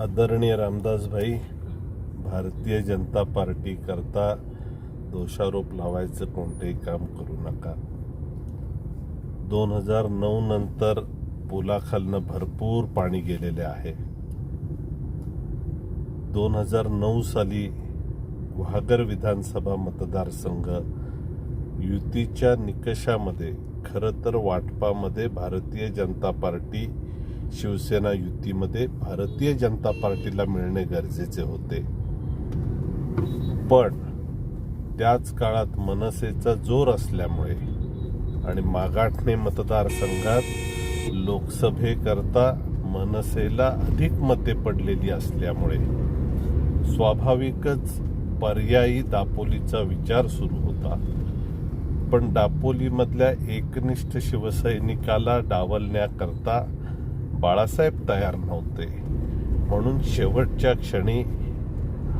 आदरणीय रामदास भाई भारतीय जनता पार्टी करता दोषारोप लावायचं कोणतेही काम करू नका. दोन हजार नऊ नंतर पुलाखालनं भरपूर पाणी गेलेले आहे. दोन हजार नऊ साली वहागर विधानसभा मतदारसंघ युतीच्या निकषामध्ये खरं तर वाटपामध्ये भारतीय जनता पार्टी शिवसेना युतीमध्ये भारतीय जनता पार्टीला मिळणे गरजेचे होते. पण त्याच काळात मनसेचा जोर असल्यामुळे आणि मागाठणे मतदारसंघात लोकसभेकरता मनसेला अधिक मते पडलेली असल्यामुळे स्वाभाविकच पर्यायी दापोलीचा विचार सुरू होता. पण दापोलीमधल्या एकनिष्ठ शिवसैनिकाला डावलण्याकरता बाळासाहेब तयार नव्हते. म्हणून शेवटच्या क्षणी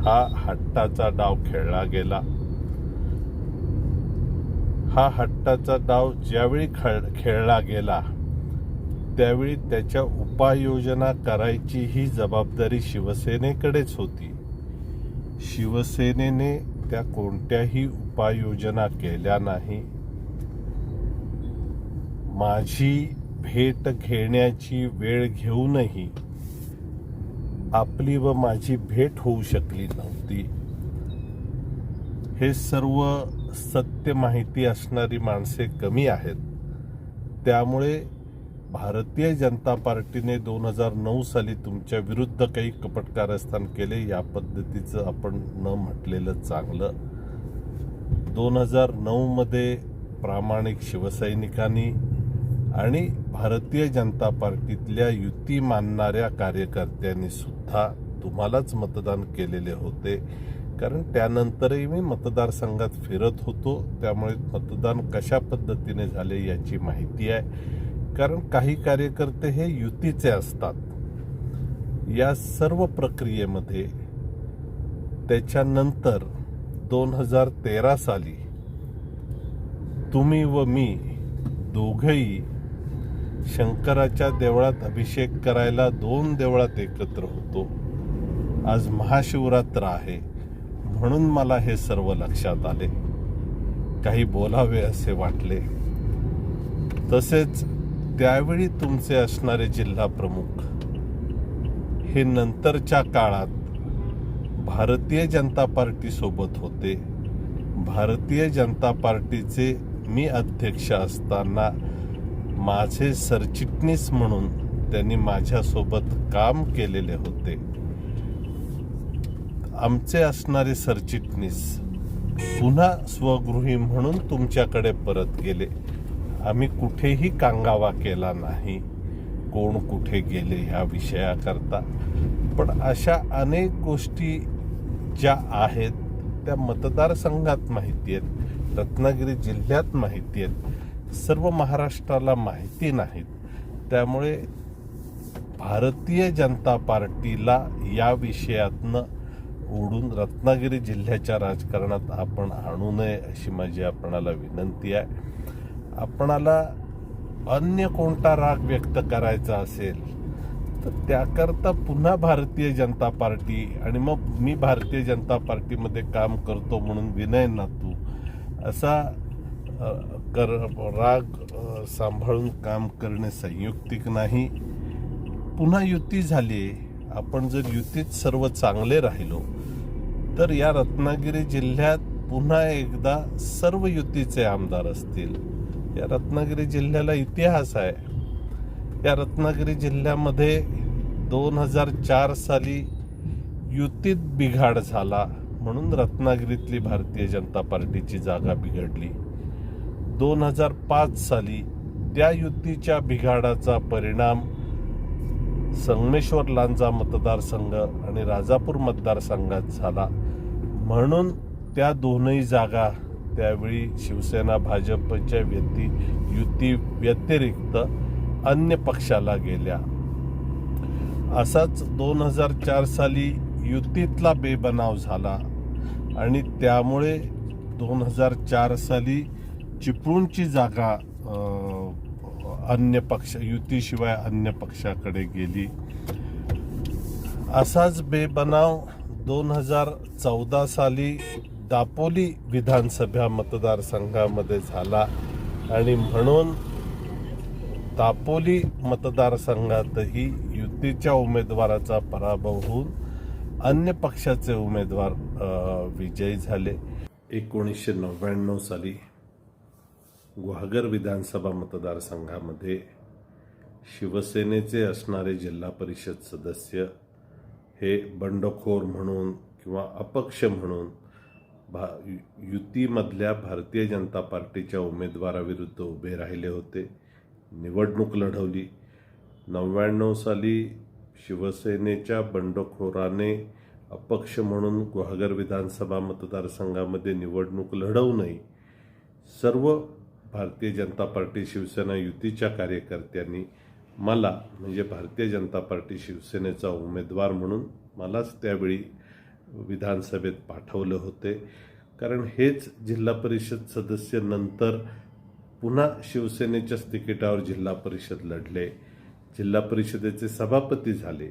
हा हट्टाचा डाव खेळला गेला. हा हट्टाचा डाव ज्यावेळी खेळ खेळला गेला त्यावेळी त्याच्या उपाययोजना करायची ही जबाबदारी शिवसेनेकडेच होती. शिवसेनेने त्या कोणत्याही उपाययोजना केल्या नाही. माझी भेट घेण्याची वेळ घेऊनही आपली व माझी भेट होऊ शकली नव्हती. हे सर्व सत्य माहिती असणारी माणसे कमी आहेत. त्यामुळे भारतीय जनता पार्टीने दोन हजार नऊ साली तुमच्या विरुद्ध काही कपटकारस्थान केले या पद्धतीचं आपण न म्हटलेलं चांगलं. दोन हजार नऊमध्ये प्रामाणिक शिवसैनिकांनी आणि भारतीय जनता पार्टीतल्या युती मानणाऱ्या कार्यकर्त्यांनी सुद्धा तुम्हालाच मतदान केलेले होते. कारण त्यानंतरही मी मतदारसंघात फिरत होतो. त्यामुळे मतदान कशा पद्धतीने झाले याची माहिती आहे. कारण काही कार्यकर्ते हे युतीचे असतात. या सर्व प्रक्रियेमध्ये त्याच्यानंतर दोन हजार तेरा साली तुम्ही व मी दोघही शंकराच्या देवळात अभिषेक करायला दोन देवळात एकत्र होतो. आज महाशिवरात्र आहे. म्हणून मला हे सर्व लक्षात आले. काही बोलावे असे वाटले. तसेच त्यावेळी तुमचे असणारे जिल्हा प्रमुख हे नंतरच्या काळात भारतीय जनता पार्टी सोबत होते. भारतीय जनता पार्टीचे मी अध्यक्ष असताना माझे सरचिटणीस म्हणून त्यांनी माझ्यासोबत काम केलेले होते. आमचे असणारे सरचिटणीस पुन्हा स्वगृही म्हणून तुमच्याकडे परत गेले. आम्ही कुठेही कांगावा केला नाही. कोण कुठे गेले ह्या विषयाकरता. पण अशा अनेक गोष्टी ज्या आहेत त्या मतदारसंघात माहिती आहेत रत्नागिरी जिल्ह्यात माहिती आहेत. सर्व महाराष्ट्राला माहिती नाहीत. त्यामुळे भारतीय जनता पार्टीला या विषयातनं ओढून रत्नागिरी जिल्ह्याच्या राजकारणात आपण आणू नये अशी माझी आपणाला विनंती आहे. आपणाला अन्य कोणता राग व्यक्त करायचा असेल तर त्याकरता पुन्हा भारतीय जनता पार्टी आणि मग मी भारतीय जनता पार्टीमध्ये काम करतो म्हणून विनय नातू असा कर राग सांभाळून काम करणे संयुक्तिक नाही. पुन्हा युती झाली आपण जर युतीत सर्व चांगले राहिलो तर या रत्नागिरी जिल्ह्यात पुन्हा एकदा सर्व युतीचे आमदार असतील. या रत्नागिरी जिल्ह्याला इतिहास आहे. या रत्नागिरी जिल्ह्यामध्ये दोन हजार चार साली युतीत बिघाड झाला म्हणून रत्नागिरीतली भारतीय जनता पार्टीची जागा बिघडली. दोन हजार पाच साली त्या युतीच्या बिघाडाचा परिणाम संगमेश्वर लांजा मतदारसंघ आणि राजापूर मतदारसंघात झाला. म्हणून त्या दोनही जागा त्यावेळी शिवसेना भाजपच्या व्यती युती व्यतिरिक्त अन्य पक्षाला गेल्या. असाच दोन हजार चार साली युतीतला बेबनाव झाला आणि त्यामुळे दोन हजार चार साली चिपळूणची जागा अन्य पक्ष युतीशिवाय अन्य पक्षाकडे गेली. असाच बेबनाव दोन हजार चौदा साली दापोली विधानसभा मतदारसंघामध्ये झाला आणि म्हणून दापोली मतदारसंघातही युतीच्या उमेदवाराचा पराभव होऊन अन्य पक्षाचे उमेदवार विजयी झाले. एकोणीसशे नव्याण्णव साली गुहागर विधानसभा मतदारसंघामध्ये शिवसेनेचे असणारे जिल्हा परिषद सदस्य हे बंडखोर म्हणून किंवा अपक्ष म्हणून भा यु- युतीमधल्या भारतीय जनता पार्टीच्या उमेदवाराविरुद्ध उभे राहिले होते. निवडणूक लढवली. नव्याण्णव साली शिवसेनेच्या बंडखोराने अपक्ष म्हणून गुहागर विधानसभा मतदारसंघामध्ये निवडणूक लढवूनही सर्व भारतीय जनता पार्टी शिवसेना युतीच्या कार्यकर्त्यांनी मला म्हणजे भारतीय जनता पार्टी शिवसेनेचा उमेदवार म्हणून मलाच त्यावेळी विधानसभेत पाठवलं होते. कारण हेच जिल्हा परिषद सदस्य नंतर पुन्हा शिवसेनेच्याच तिकिटावर जिल्हा परिषद लढले. जिल्हा परिषदेचे सभापती झाले.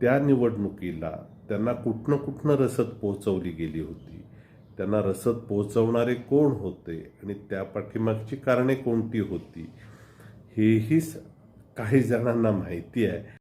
त्या निवडणुकीला त्यांना कुठनं कुठनं रसद पोहोचवली गेली होती? त्यांना रसद पोहोचवणारे कोण होते आणि त्या पाठीमागची कारणे कोणती होती हेही काही जणांना माहिती आहे.